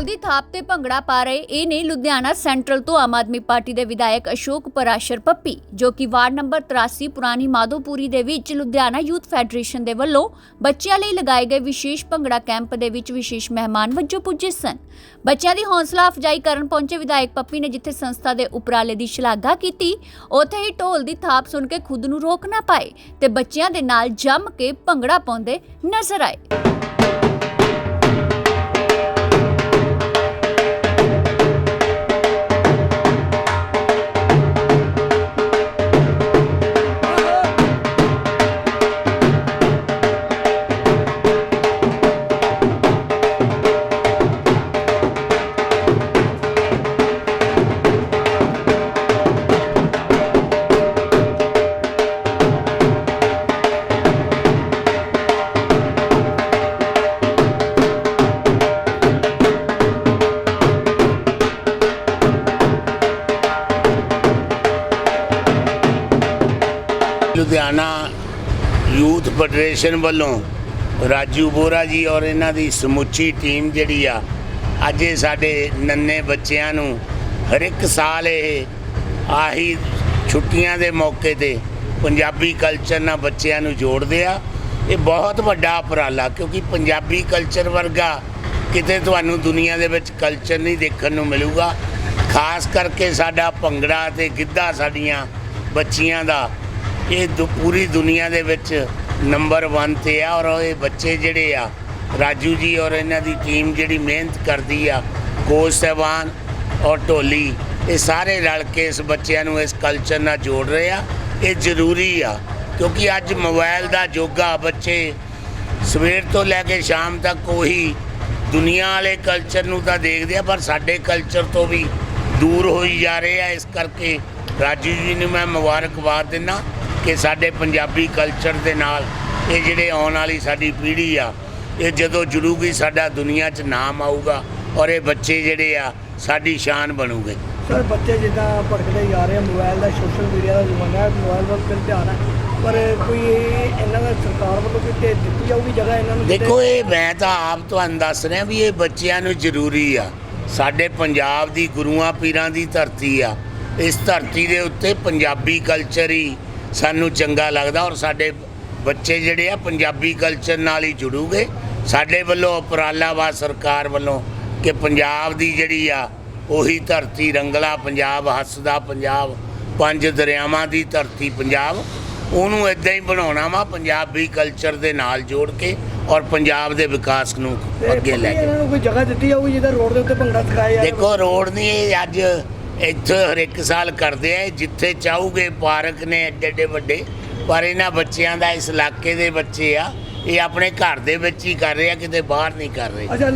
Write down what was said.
ਪੰਜਾਬ ਤੇ ਭੰਗੜਾ ਪਾ ਰਹੇ ਇਹ ਨੇ ਲੁਧਿਆਣਾ ਸੈਂਟਰਲ ਤੋਂ ਆਮ ਆਦਮੀ ਪਾਰਟੀ ਦੇ ਵਿਧਾਇਕ ਅਸ਼ੋਕ ਪਰਾਸ਼ਰ ਪੱਪੀ, ਜੋ ਕਿ ਵਾਰਡ ਨੰਬਰ 83 ਪੁਰਾਣੀ ਮਾਧੋਪੁਰੀ ਦੇ ਵਿੱਚ ਲੁਧਿਆਣਾ ਯੂਥ ਫੈਡਰੇਸ਼ਨ ਦੇ ਵੱਲੋਂ ਬੱਚਿਆਂ ਲਈ ਲਗਾਏ ਗਏ ਵਿਸ਼ੇਸ਼ ਭੰਗੜਾ ਕੈਂਪ ਦੇ ਵਿੱਚ ਵਿਸ਼ੇਸ਼ ਮਹਿਮਾਨ ਵਜੋਂ ਪੁੱਜੇ ਸਨ। ਬੱਚਿਆਂ ਦੀ ਹੌਸਲਾ ਅਫਜਾਈ ਕਰਨ ਪਹੁੰਚੇ ਵਿਧਾਇਕ ਪੱਪੀ ਨੇ ਜਿੱਥੇ ਸੰਸਥਾ ਦੇ ਉਪਰਾਲੇ ਦੀ ਸ਼ਲਾਘਾ ਕੀਤੀ, ਉੱਥੇ ਹੀ ਢੋਲ ਦੀ ਥਾਪ ਸੁਣ ਕੇ ਖੁਦ ਨੂੰ ਰੋਕ ਨਾ ਪਾਏ ਤੇ ਬੱਚਿਆਂ ਦੇ ਨਾਲ ਜੰਮ ਕੇ ਭੰਗੜਾ ਪਾਉਂਦੇ ਨਜ਼ਰ ਆਏ। ਲੁਧਿਆਣਾ ਯੂਥ ਫੈਡਰੇਸ਼ਨ ਵੱਲੋਂ ਰਾਜੂ ਬੋਰਾ ਜੀ ਔਰ ਇਹਨਾਂ ਦੀ ਸਮੁੱਚੀ ਟੀਮ ਜਿਹੜੀ ਆ, ਅੱਜ ਇਹ ਸਾਡੇ ਨੰਨੇ ਬੱਚਿਆਂ ਨੂੰ ਹਰ ਇੱਕ ਸਾਲ ਇਹ ਆਹੀ ਛੁੱਟੀਆਂ ਦੇ ਮੌਕੇ ਤੇ ਪੰਜਾਬੀ ਕਲਚਰ ਨਾਲ ਬੱਚਿਆਂ ਨੂੰ ਜੋੜਦੇ ਆ। ਇਹ ਬਹੁਤ ਵੱਡਾ ਉਪਰਾਲਾ ਕਿਉਂਕਿ ਪੰਜਾਬੀ ਕਲਚਰ ਵਰਗਾ ਕਿਤੇ ਤੁਹਾਨੂੰ ਦੁਨੀਆ ਦੇ ਵਿੱਚ ਕਲਚਰ ਨਹੀਂ ਦੇਖਣ ਨੂੰ ਮਿਲੂਗਾ। ਖਾਸ ਕਰਕੇ ਸਾਡਾ ਭੰਗੜਾ ਤੇ ਗਿੱਧਾ ਸਾਡੀਆਂ ਬੱਚੀਆਂ ਦਾ ਇਹ ਦੁ- ਪੂਰੀ ਦੁਨੀਆ ਦੇ ਵਿੱਚ ਨੰਬਰ 1 ਤੇ ਆ ਔਰ ਇਹ ਬੱਚੇ ਜਿਹੜੇ ਆ, ਰਾਜੂ ਜੀ ਔਰ ਇਹਨਾਂ ਦੀ ਟੀਮ ਜਿਹੜੀ ਮਿਹਨਤ ਕਰਦੀ ਆ, ਕੋਚ ਸਾਹਿਬਾਨ ਔਰ ਢੋਲੀ, ਇਹ ਸਾਰੇ ਰਲ ਕੇ ਇਸ ਬੱਚਿਆਂ ਨੂੰ ਇਸ ਕਲਚਰ ਨਾਲ ਜੋੜ ਰਹੇ ਆ। ਇਹ ਜ਼ਰੂਰੀ ਆ ਕਿਉਂਕਿ ਅੱਜ ਮੋਬਾਈਲ ਦਾ ਯੋਗਾ ਬੱਚੇ, ਸਵੇਰ ਤੋਂ ਲੈ ਕੇ ਸ਼ਾਮ ਤੱਕ ਉਹੀ ਦੁਨੀਆ ਵਾਲੇ ਕਲਚਰ ਨੂੰ ਤਾਂ ਦੇਖਦੇ ਆ, ਪਰ ਸਾਡੇ ਕਲਚਰ ਤੋਂ ਵੀ ਦੂਰ ਹੋਈ ਜਾ ਰਹੇ ਆ। ਇਸ ਕਰਕੇ ਰਾਜੂ ਜੀ ਨੂੰ ਮੈਂ ਮੁਬਾਰਕਬਾਦ ਦਿੰਦਾ। ਕਿ ਸਾਡੇ ਪੰਜਾਬੀ ਕਲਚਰ ਦੇ ਨਾਲ ਇਹ ਜਿਹੜੇ ਆਉਣ ਵਾਲੀ ਸਾਡੀ ਪੀੜ੍ਹੀ ਆ ਇਹ ਜਦੋਂ ਜੁੜੂਗੀ ਸਾਡਾ ਦੁਨੀਆ 'ਚ ਨਾਮ ਆਊਗਾ ਔਰ ਇਹ ਬੱਚੇ ਜਿਹੜੇ ਆ ਸਾਡੀ ਸ਼ਾਨ ਬਣੂਗੇ। ਸਰ ਬੱਚੇ ਜਿੱਦਾਂ ਭਟਕਦੇ ਜਾ ਰਹੇ ਆ ਮੋਬਾਈਲ ਦਾ ਸੋਸ਼ਲ ਮੀਡੀਆ ਦਾ ਜ਼ਮਾਨਾ ਹੈ ਮੋਬਾਈਲ ਵੱਲ ਫਿਰ ਧਿਆਨ ਹੈ। ਪਰ ਕੋਈ ਇਹਨਾਂ ਦਾ ਸਰਕਾਰ ਵੱਲੋਂ ਕੋਈ ਤੇ ਦਿੱਤੀ ਜਾਊਗੀ ਜਗ੍ਹਾ ਇਹਨਾਂ ਨੂੰ? ਦੇਖੋ ਇਹ ਮੈਂ ਤਾਂ ਆਪ ਤੁਹਾਨੂੰ ਦੱਸ ਰਿਹਾ ਵੀ ਇਹ ਬੱਚਿਆਂ ਨੂੰ ਜ਼ਰੂਰੀ ਆ। ਸਾਡੇ ਪੰਜਾਬ ਦੀ ਗੁਰੂਆਂ ਪੀਰਾਂ ਦੀ ਧਰਤੀ ਆ। ਇਸ ਧਰਤੀ ਦੇ ਉੱਤੇ ਪੰਜਾਬੀ ਕਲਚਰ ਹੀ ਸਾਨੂੰ ਚੰਗਾ ਲੱਗਦਾ ਔਰ ਸਾਡੇ ਬੱਚੇ ਜਿਹੜੇ ਆ ਪੰਜਾਬੀ ਕਲਚਰ ਨਾਲ ਹੀ ਜੁੜੂਗੇ। ਸਾਡੇ ਵੱਲੋਂ ਉਪਰਾਲਾ ਵਾ ਸਰਕਾਰ ਵੱਲੋਂ ਕਿ ਪੰਜਾਬ ਦੀ ਜਿਹੜੀ ਆ ਉਹੀ ਧਰਤੀ ਰੰਗਲਾ ਪੰਜਾਬ ਹੱਸਦਾ ਪੰਜਾਬ ਪੰਜ ਦਰਿਆਵਾਂ ਦੀ ਧਰਤੀ ਪੰਜਾਬ ਉਹਨੂੰ ਇਦਾਂ ਹੀ ਬਣਾਉਣਾ ਵਾ ਪੰਜਾਬੀ ਕਲਚਰ ਦੇ ਨਾਲ ਜੋੜ ਕੇ ਔਰ ਪੰਜਾਬ ਦੇ ਵਿਕਾਸ ਨੂੰ ਅੱਗੇ ਲੈ ਕੇ। ਇਹਨਾਂ ਨੂੰ ਕੋਈ ਜਗ੍ਹਾ ਦਿੱਤੀ ਜਾਊਗੀ ਜਿਹਦਾ ਰੋਡ ਦੇ ਉੱਤੇ ਭੰਗੜਾ ਸਿਖਾਇਆ ਜਾਵੇ? ਦੇਖੋ ਰੋਡ ਨਹੀਂ ਇਹ ਅੱਜ ਇੱਥੇ ਹਰ ਇੱਕ ਸਾਲ ਕਰਦੇ ਆ ਜਿੱਥੇ ਚਾਹੂਗੇ ਪਾਰਕ ਨੇ ਐਡੇ ਐਡੇ ਵੱਡੇ, ਪਰ ਇਹਨਾਂ ਬੱਚਿਆਂ ਦਾ ਇਸ ਇਲਾਕੇ ਦੇ ਬੱਚੇ ਆ, ਇਹ ਆਪਣੇ ਘਰ ਦੇ ਵਿੱਚ ਹੀ ਕਰ ਰਹੇ ਆ, ਕਿਤੇ ਬਾਹਰ ਨਹੀਂ ਕਰ ਰਹੇ।